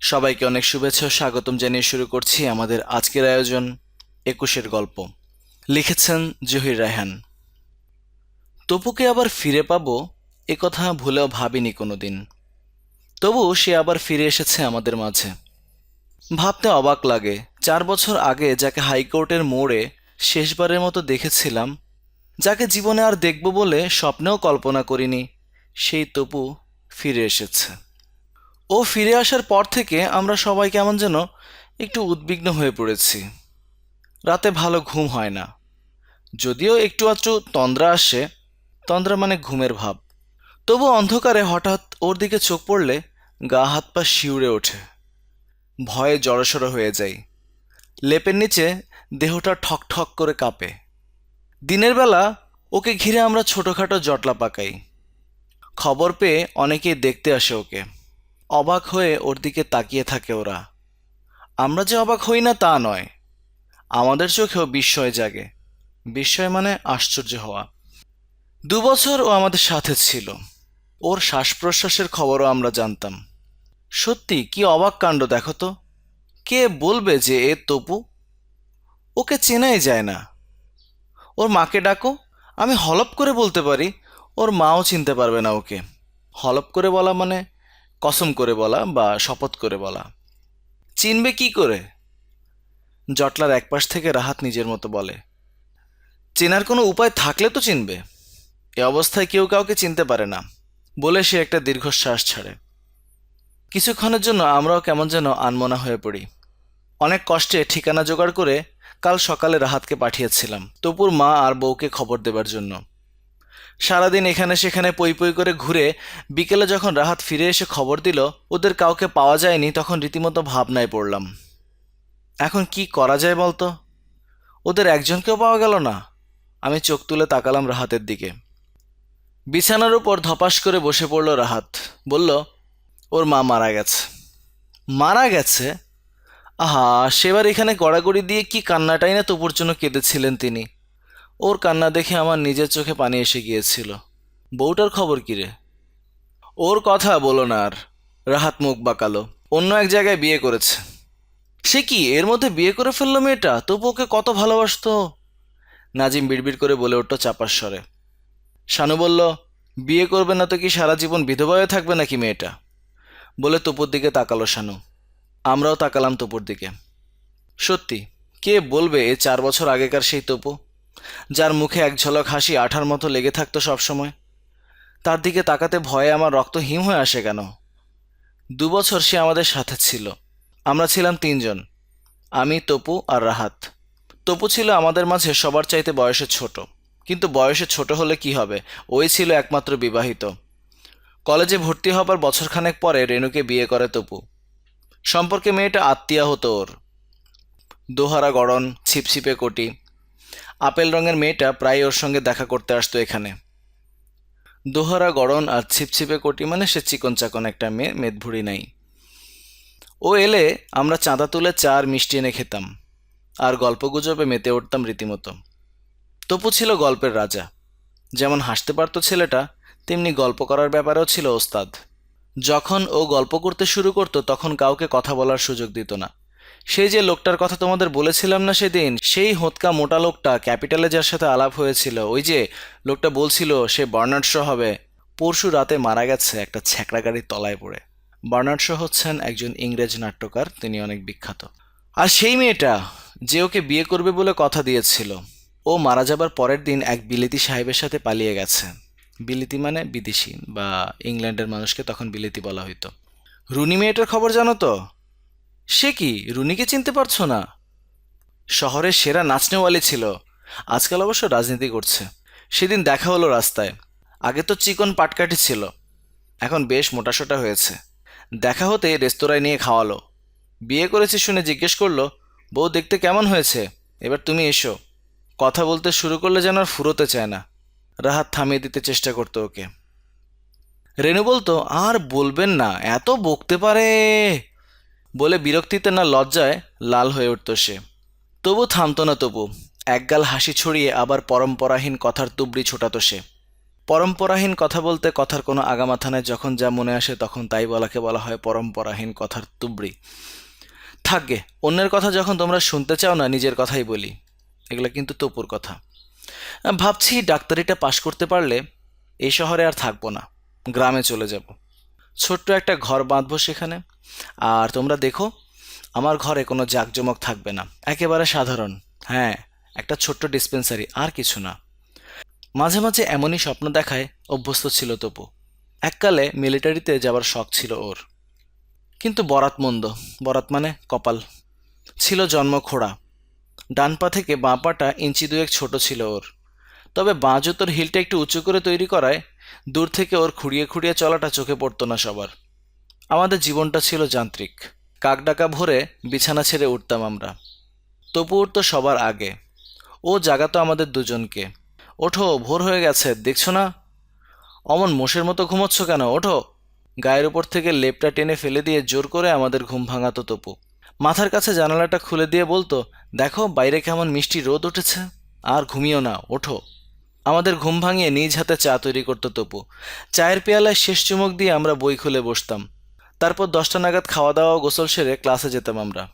সবাইকে অনেক শুভেচ্ছা স্বাগতম জানিয়ে শুরু করছি আমাদের আজকের আয়োজন একুশের গল্প। লিখেছেন জহির রায়হান। তপুকে আবার ফিরে পাবো এ কথা ভুলেও ভাবিনি কোনোদিন। তবু সে আবার ফিরে এসেছে আমাদের মাঝে। ভাবতে অবাক লাগে, চার বছর আগে যাকে হাইকোর্টের মোড়ে শেষবারের মতো দেখেছিলাম, যাকে জীবনে আর দেখব বলে স্বপ্নেও কল্পনা করিনি, সেই তপু ফিরে এসেছে। ও ফিরে আসার পর থেকে আমরা সবাই কেমন যেন একটু উদ্বিগ্ন হয়ে পড়েছি। রাতে ভালো ঘুম হয় না। যদিও একটু আধটু তন্দ্রা আসে। তন্দ্রা মানে ঘুমের ভাব। তবু অন্ধকারে হঠাৎ ওর দিকে চোখ পড়লে গা হাত পা শিউরে ওঠে। ভয়ে জড়সড় হয়ে যাই। লেপের নিচে দেহটা ঠক ঠক করে কাঁপে। দিনের বেলা ওকে ঘিরে আমরা ছোটোখাটো জটলা পাকাই। খবর পেয়ে অনেকেই দেখতে আসে ওকে। অবাক হয়ে ওর দিকে তাকিয়ে থাকে ওরা। আমরা যে অবাক হই না তা নয়। আমাদের চোখেও বিস্ময় জাগে। বিস্ময় মানে আশ্চর্য হওয়া। দু বছর ও আমাদের সাথে ছিল। ওর শ্বাস প্রশ্বাসের খবরও আমরা জানতাম। সত্যি, কি অবাক কাণ্ড দেখো তো। কে বলবে যে এ তপু? ওকে চেনাই যায় না। ওর মাকে ডাকো, আমি হলপ করে বলতে পারি। ওর মাও চিনতে পারবে না ওকে। হলপ করে বলা মানে কসম করে বলা বা শপথ করে বলা। চিনবে কি করে? জটলার একপাশ থেকে রাহাত নিজের মতো বলে। চেনার কোনো উপায় থাকলে তো চিনবে। এ অবস্থায় কেউ কাউকে চিনতে পারে না, বলে সে একটা দীর্ঘশ্বাস ছাড়ে। কিছুক্ষণের জন্য আমরাও কেমন যেন আনমনা হয়ে পড়ি। অনেক কষ্টে ঠিকানা জোগাড় করে কাল সকালে রাহাতকে পাঠিয়েছিলাম। তপুর মা আর বউকে খবর দেবার জন্য। সারাদিন এখানে সেখানে পই পই করে ঘুরে বিকেলে যখন রাহাত ফিরে এসে খবর দিল, ওদের কাউকে পাওয়া যায়নি, তখন রীতিমতো ভাবনায় পড়লাম। এখন কি করা যায় বলতো? ওদের একজনকেও পাওয়া গেল না। আমি চোখ তুলে তাকালাম রাহাতের দিকে। বিছানার উপর ধপাস করে বসে পড়ল রাহাত। বলল, ওর মা মারা গেছে। মারা গেছে? আহা, সেবার এখানে গড়াগড়ি দিয়ে কি কান্নাটাই না তপুর জন্য কেঁদেছিলেন তিনি। ওর কান্না দেখে আমার নিজের চোখে পানি এসে গিয়েছিল। বউটার খবর কি রে? ওর কথা বলো না আর। রাহাত মুখ বাঁকালো। অন্য এক জায়গায় বিয়ে করেছে। সে কি এর মধ্যে বিয়ে করে ফেলল মেয়েটা? তবু ওকে কত ভালোবাসতো। নাজিম বিড়বিড় করে বলে উঠল চাপার স্বরে। শানু বলল, বিয়ে করবে না তো কি সারা জীবন বিধবা থাকবে নাকি মেয়েটা? বলে তপুর দিকে তাকালো শানু। আমরাও তাকালাম তপুর দিকে। সত্যি, কে বলবে এ চার বছর আগেকার সেই তপু? যার মুখে এক ঝলক হাসি আঠার মতো লেগে থাকতো সবসময়। তার দিকে তাকাতে ভয়ে আমার রক্ত হিম হয়ে আসে কেন? দুবছর সে আমাদের সাথে ছিল। আমরা ছিলাম তিনজন, আমি, তপু আর রাহাত। তপু ছিল আমাদের মাঝে সবার চাইতে বয়সে ছোট। কিন্তু বয়সে ছোট হলে কি হবে? ওই ছিল একমাত্র বিবাহিত। কলেজে ভর্তি হবার বছরখানেক পরে রেণুকে বিয়ে করে তপু। সম্পর্কে মেয়েটা আত্মীয়া হতো ওর। দোহারা গড়ন, ছিপছিপে কোটি আপেল রঙের মেয়েটা প্রায় ওর সঙ্গে দেখা করতে আসতো এখানে। দোহারা গড়ন আর ছিপছিপে কোটি মানে সে চিকন চাকন একটা মেয়ে, মেদভুড়ি নাই। ও এলে আমরা চাঁদা তুলে চার মিষ্টি এনে খেতাম, আর গল্পগুজবে মেতে উঠতাম রীতিমতো। তপু ছিল গল্পের রাজা। যেমন হাসতে পারতো ছেলেটা, তেমনি গল্প করার ব্যাপারেও ছিল ওস্তাদ। যখন ও গল্প করতে শুরু করতো, তখন কাউকে কথা বলার সুযোগ দিত না। সেই যে লোকটার কথা তোমাদের বলেছিলাম না সেদিন, সেই হোঁতকা মোটা লোকটা ক্যাপিটালে যার সাথে আলাপ হয়েছিল, ওই যে লোকটা বলছিল সে বার্নার্ড শো হবে। পরশু রাতে মারা গেছে একটা ছ্যাঁকড়া গাড়ির তলায় পড়ে। বার্নার্ড হচ্ছেন একজন ইংরেজ নাট্যকার, তিনি অনেক বিখ্যাত। আর সেই মেয়েটা যে ওকে বিয়ে করবে বলে কথা দিয়েছিল, ও মারা যাবার পরের দিন এক বিলিতি সাহেবের সাথে পালিয়ে গেছে। বিলিতি মানে বিদেশি, বা ইংল্যান্ডের মানুষকে তখন বিলিতি বলা হইতো। রুনি মেয়েটার খবর জানো তো? সে কি রুনিকে চিনতে পারছ না? শহরের সেরা নাচনেওয়ালি ছিল। আজকাল অবশ্য রাজনীতি করছে। সেদিন দেখা হলো রাস্তায়। আগে তো চিকন পাটকাঠি ছিল। এখন বেশ মোটাসোটা হয়েছে। দেখা হতে রেস্তোরাঁয় নিয়ে খাওয়ালো। বিয়ে করেছি শুনে জিজ্ঞেস করল, বউ দেখতে কেমন হয়েছে? এবার তুমি এসো। কথা বলতে শুরু করলে যেন আর ফুরোতে চায় না। রাহাত থামিয়ে দিতে চেষ্টা করতো ওকে। রেনু বলতো, আর বলবেন না, এত বকতে পারে। বলে বিরক্তিতে না লজ্জায় লাল হয়ে উঠত সে। তবু থামতো না তবু, একগাল হাসি ছড়িয়ে আবার পরম্পরাহীন কথার তুবড়ি ছোটাত সে। পরম্পরাহীন কথা বলতে কথার কোনো আগামাথা নেই, যখন যা মনে আসে তখন তাই বলাকে বলা হয় পরম্পরাহীন কথার তুবড়ি। থাকবে অন্যের কথা যখন তোমরা শুনতে চাও না, নিজের কথাই বলি। এগুলো কিন্তু তপুর কথা। ভাবছি ডাক্তারিটা পাশ করতে পারলে এই শহরে আর থাকব না, গ্রামে চলে যাব। ছোট্ট একটা ঘর বাঁধবো সেখানে। আর তোমরা দেখো, আমার ঘরে কোনো জাঁকজমক থাকবে না। একেবারে সাধারণ। হ্যাঁ একটা ছোট্ট ডিসপেন্সারি, আর কিছু না। মাঝে মাঝে এমনই স্বপ্ন দেখায়, অভ্যস্ত ছিল তপু। এককালে মিলিটারিতে যাবার শখ ছিল ওর। কিন্তু বরাত মন্দ। বরাত মানে কপাল। ছিল জন্ম খোড়া। ডান পা থেকে বাঁ পাটা ইঞ্চি দুয়েক ছোট ছিল ওর। তবে বাঁ জুতোর হিলটা একটু উঁচু করে তৈরি করায় দূর থেকে ওর খুঁড়িয়ে খুঁড়িয়ে চলাটা চোখে পড়তো না সবার। আমাদের জীবনটা ছিল যান্ত্রিক। কাকডাকা ভরে বিছানা ছেড়ে উঠতাম আমরা। তপু উঠতো সবার আগে। ও জাগাতো আমাদের দুজনকে। ওঠো, ভোর হয়ে গেছে, দেখছ না? অমন মোষের মতো ঘুমোচ্ছ কেন? ওঠো। গায়ের উপর থেকে লেপটা টেনে ফেলে দিয়ে জোর করে আমাদের ঘুম ভাঙাতো তপু। মাথার কাছে জানালাটা খুলে দিয়ে বলতো, দেখো, বাইরে কেমন মিষ্টি রোদ উঠেছে। আর ঘুমিও না, ওঠো। আমাদের ঘুম ভাঙিয়ে নিজ হাতে চা তৈরি করতো তপু। চায়ের পেয়ালায় শেষ চুমুক দিয়ে আমরা বই খুলে বসতাম। তারপর দশটা নাগাদ খাওয়া দাওয়া গোসল সেরে ক্লাসে যেতাম আমরা।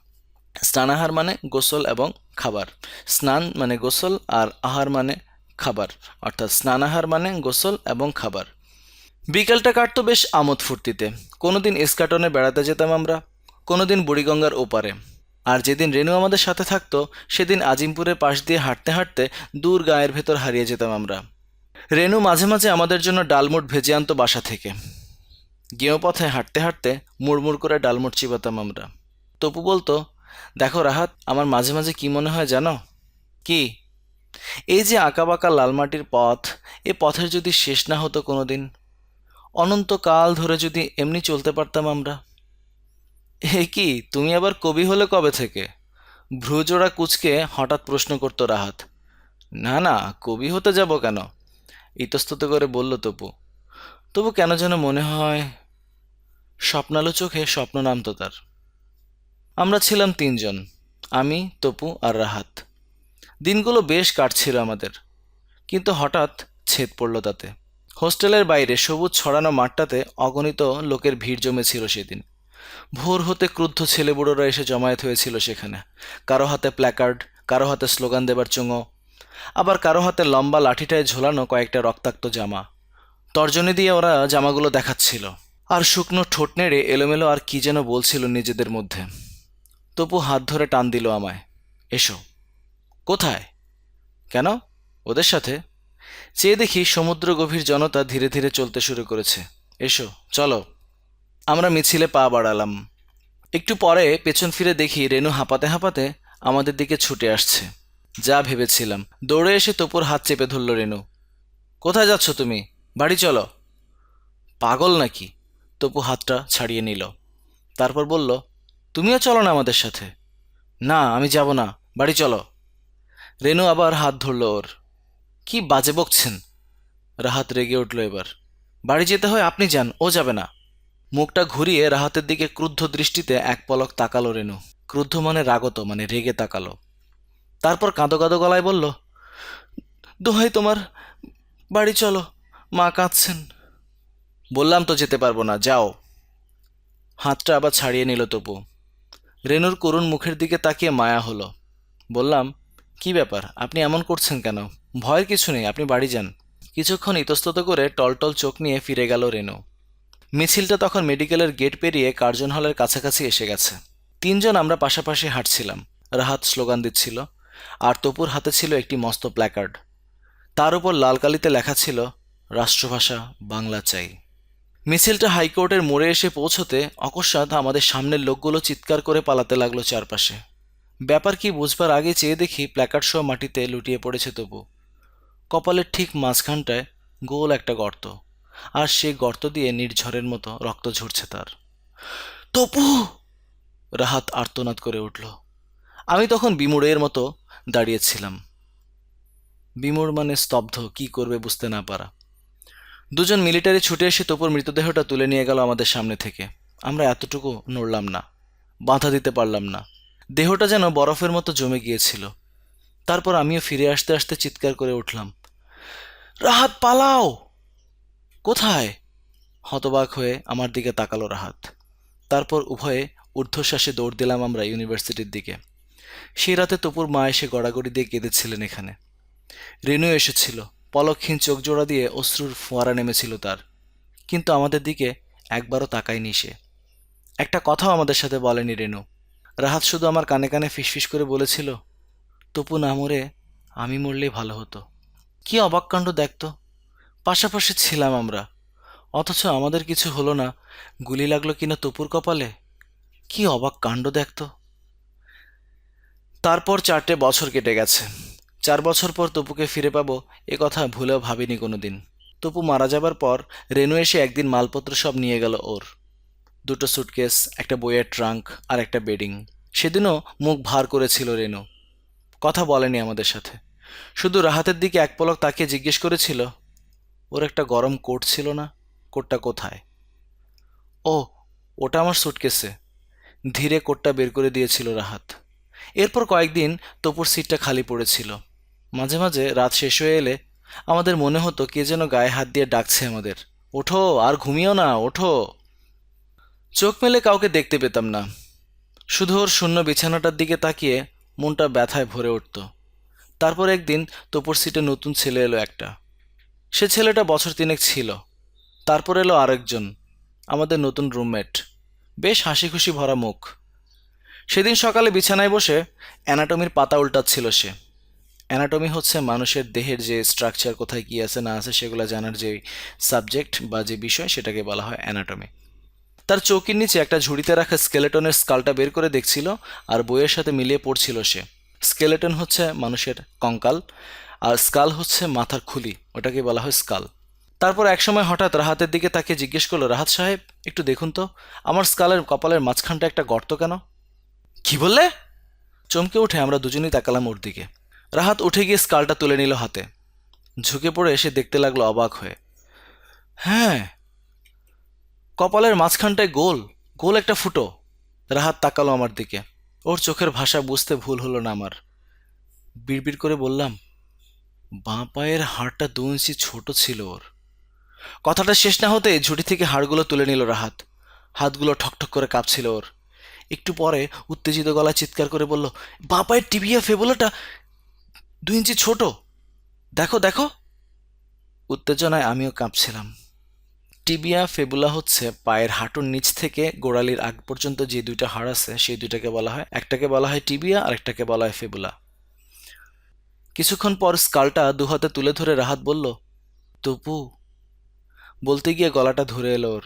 স্নানাহার মানে গোসল এবং খাবার। স্নান মানে গোসল আর আহার মানে খাবার। অর্থাৎ স্নানাহার মানে গোসল এবং খাবার। বিকেলটা কাটতো বেশ আমোদ ফুর্তিতে। কোনোদিন ইস্কাটনে বেড়াতে যেতাম আমরা, কোনোদিন বুড়িগঙ্গার ওপারে। আর যেদিন রেনু আমাদের সাথে থাকতো, সেদিন আজিমপুরের পাশ দিয়ে হাঁটতে হাঁটতে দূর গায়ের ভেতর হারিয়ে যেতাম আমরা। রেনু মাঝে মাঝে আমাদের জন্য ডালমুট ভেজে আনতো বাসা থেকে। গেঁয়ো পথে হাঁটতে হাঁটতে মুড়মুড় করে ডালমুট চিবাতাম আমরা। তপু বলতো, দেখো রাহাত, আমার মাঝে মাঝে কি মনে হয় জানো? কি? এই যে আঁকাবাঁকা লালমাটির পথ, এ পথের যদি শেষ না হতো কোনো কোনোদিন, অনন্তকাল ধরে যদি এমনি চলতে পারতাম আমরা। এ কি, তুমি আবার কবি হলে কবে থেকে? ভ্রুজোড়া কুচকে হঠাৎ প্রশ্ন করতো রাহাত। না না, কবি হতে যাব কেন? ইতস্তত করে বলল তপু। তবু কেন যেন মনে হয় স্বপ্নালো চোখে স্বপ্ন নামতো তার। আমরা ছিলাম তিনজন, আমি, তপু আর রাহাত। দিনগুলো বেশ কাটছিল আমাদের, কিন্তু হঠাৎ ছেদ পড়ল তাতে। হোস্টেলের বাইরে সবুজ ছড়ানো মাঠটাতে অগণিত লোকের ভিড় জমেছিল সেদিন। ভোর হতে ক্রুদ্ধ ছেলেবুড়োরা এসে জমায়েত হয়েছিল সেখানে। কারও হাতে প্ল্যাকার্ড কারও হাতে স্লোগান দেবার চুঙো, আবার কারও হাতে লম্বা লাঠিটায় ঝোলানো কয়েকটা রক্তাক্ত জামা। তর্জনী দিয়ে ওরা জামাগুলো দেখাচ্ছিল। আর শুকনো ঠোঁট নেড়ে এলোমেলো আর কি যেন বলছিল নিজেদের মধ্যে। তপু হাত ধরে টান দিল আমায়, এসো। কোথায়? কেন? ওদের সাথে? চেয়ে দেখি সমুদ্র গভীর জনতা ধীরে ধীরে চলতে শুরু করেছে। এসো, চলো। আমরা মিছিলে পা বাড়ালাম। একটু পরে পেছন ফিরে দেখি রেনু হাঁপাতে হাঁপাতে আমাদের দিকে ছুটে আসছে। যা ভেবেছিলাম। দৌড়ে এসে তপুর হাত চেপে ধরল রেনু। কোথায় যাচ্ছ তুমি? বাড়ি চলো। পাগল নাকি? তপু হাতটা ছাড়িয়ে নিল। তারপর বলল, তুমিও চলো না আমাদের সাথে? না, আমি যাব না। বাড়ি চলো। রেনু আবার হাত ধরল ওর। কি বাজে বকছেন? রাহাত রেগে উঠল এবার। বাড়ি যেতে হয়, আপনি যান। ও যাবে না। মুখটা ঘুরিয়ে রাহাতের দিকে ক্রুদ্ধ দৃষ্টিতে এক পলক তাকালো রেনু। ক্রুদ্ধ মানে রাগত মানে রেগে তাকালো। তারপর কাঁদো কাঁদো গলায় বলল, দোহাই তোমার, বাড়ি চলো, মা কাঁদছেন। বললাম তো যেতে পারব না, যাও। হাতটা আবার ছাড়িয়ে নিল তপু রেনুর করুণ মুখের দিকে তাকিয়ে মায়া হলো। বললাম, কি ব্যাপার, আপনি এমন করছেন কেন? ভয়ের কিছু নেই, আপনি বাড়ি যান। কিছুক্ষণ ইতস্তত করে টলটল চোখ নিয়ে ফিরে গেল রেনু। মিছিলটা তখন মেডিকেলের গেট পেরিয়ে কার্জন হলের কাছাকাছি এসে গেছে। তিনজন আমরা পাশাপাশি হাঁটছিলাম। রাহাত স্লোগান দিচ্ছিল, আর তপুর হাতে ছিল একটি মস্ত প্ল্যাকার্ড তার উপর লাল কালিতে লেখা ছিল, রাষ্ট্রভাষা বাংলা চাই। মিছিলটা হাইকোর্টের মোড়ে এসে পৌঁছতে অকস্মাৎ আমাদের সামনের লোকগুলো চিৎকার করে পালাতে লাগল চারপাশে। ব্যাপার কি বুঝবার আগে চেয়ে দেখি প্ল্যাকার্ড সহ মাটিতে লুটিয়ে পড়েছে তবু। কপালের ঠিক মাঝখানটায় গোল একটা গর্ত। আর সে গর্ত দিয়ে নির্ঝরের মতো রক্ত ঝরছে তার। তপু! রাহাত আর্তনাদ করে উঠল। আমি তখন বিমুড়ের মতো দাঁড়িয়েছিলাম। বিমুড় মানে স্তব্ধ, কি করবে বুঝতে না পারা। দুজন মিলিটারি ছুটে এসে তপুর মৃতদেহটা তুলে নিয়ে গেল আমাদের সামনে থেকে। আমরা এতটুকু নড়লাম না, বাধা দিতে পারলাম না। দেহটা যেন বরফের মতো জমে গিয়েছিল। তারপর আমিও ফিরে আসতে আসতে চিৎকার করে উঠলাম, রাহাত, পালাও! কোথায়? হতবাক হয়ে আমার দিকে তাকালো রাহাত। তারপর উভয়ে ঊর্ধ্বশ্বাসে দৌড় দিলাম আমরা ইউনিভার্সিটির দিকে। সেই রাতে তপুর মা এসে গড়াগড়ি দিয়ে কেঁদেছিলেন এখানে। রেনু এসেছিল। পলকহীন চোখ জোড়া দিয়ে অশ্রুর ফোয়ারা নেমেছিল তার। কিন্তু আমাদের দিকে একবারও তাকায়নি সে। একটা কথাও আমাদের সাথে বলেনি রেনু রাহাত শুধু আমার কানে কানে ফিসফিস করে বলেছিল, তপু না মরে আমি মরলেই ভালো হতো। কি অবাক কাণ্ড দেখতো। পাশাপাশি ছিলাম আমরা। অথচ আমাদের কিছু হলো না। গুলি লাগল কিনা তপুর কপালে? কি অবাক কাণ্ড দেখতো। তারপর চারটে বছর কেটে গেছে। চার বছর পর তপুকে ফিরে পাবো এ কথা ভুলেও ভাবিনি কোনো দিন তপু মারা যাবার পর রেনু এসে একদিন মালপত্র সব নিয়ে গেল ওর। দুটো সুটকেস একটা বইয়ের ট্রাঙ্ক আর একটা বেডিং সেদিনও মুখ ভার করেছিল রেনু। কথা বলেনি আমাদের সাথে। শুধু রাহাতের দিকে এক পলক তাকে জিজ্ঞেস করেছিল ওর একটা গরম কোট ছিল না, কোটটা কোথায়? ও, ওটা আমার সুটকেসে ধীরে কোটটা বের করে দিয়েছিল রাহাত। এরপর কয়েকদিন তপুর সিটটা খালি পড়েছিল। মাঝে মাঝে রাত শেষ হয়ে এলে আমাদের মনে হতো কে যেন গায়ে হাত দিয়ে ডাকছে আমাদের। ওঠো, আর ঘুমিও না, ওঠো। চোখ মেলে কাউকে দেখতে পেতাম না। শুধু ওর শূন্য বিছানাটার দিকে তাকিয়ে মনটা ব্যথায় ভরে উঠত। তারপর একদিন তপুর সিটে নতুন ছেলে এলো একটা। সে ছেলেটা বছর তিনেক ছিল। তারপর এলো আরেকজন, আমাদের নতুন রুমমেট। বেশ হাসি খুশি ভরা মুখ। সেদিন সকালে বিছানায় বসে অ্যানাটমির পাতা উল্টাচ্ছিল সে। অ্যানাটমি হচ্ছে মানুষের দেহের যে স্ট্রাকচার কোথায় কী আছে না আছে সেগুলো জানার যে সাবজেক্ট বা যে বিষয় সেটাকে বলা হয় অ্যানাটমি। তার চৌকির নিচে একটা ঝুড়িতে রাখা স্কেলেটনের স্কালটা বের করে দেখছিল আর বইয়ের সাথে মিলিয়ে পড়ছিল সে। স্কেলেটন হচ্ছে মানুষের কঙ্কাল, আর স্কাল হচ্ছে মাথার খুলি ওটাকে বলা হয় স্কাল। তারপর একসময় হঠাৎ রাহাতের দিকে তাকে জিজ্ঞেস করল, রাহাত সাহেব, একটু দেখুন তো, আমার স্কালের কপালের মাঝখানটা একটা গর্ত কেন? কি বললে? চমকে উঠে আমরা দুজনেই তাকালাম ওর দিকে। রাহাত উঠে গিয়ে স্কালটা তুলে নিল হাতে। ঝুঁকে পড়ে এসে দেখতে লাগল অবাক হয়ে। হ্যাঁ কপালের মাঝখানটায় গোল গোল একটা ফুটো। রাহাত তাকালো আমার দিকে। ওর চোখের ভাষা বুঝতে ভুল হলো না আমার। বিড়বিড় করে বললাম, বাঁ পায়ের হাড়টা দু ইঞ্চি ছোট ছিল ওর। কথাটা শেষ না হতে ঝুড়ি থেকে হাড়গুলো তুলে নিল রাহাত। হাতগুলো ঠকঠক করে কাঁপছিল ওর। একটু পরে উত্তেজিত গলায় চিৎকার করে বলল, বাঁ পায়ের টিবিয়া ফেবুলাটা দু ইঞ্চি ছোট। দেখো দেখো। উত্তেজনায় আমিও কাঁপছিলাম। টিবিয়া ফেবুলা হচ্ছে পায়ের হাঁটুর নিচ থেকে গোড়ালির আগ পর্যন্ত যে দুইটা হাড় আছে, সেই দুইটাকে বলা হয়। একটাকে বলা হয় টিবিয়া আর একটাকে বলা হয় ফেবুলা। কিছুক্ষণ পর স্কালটা দুহাতে তুলে ধরে রাহাত বলল, তপু, বলতে গিয়ে গলাটা ধরে এলো ওর।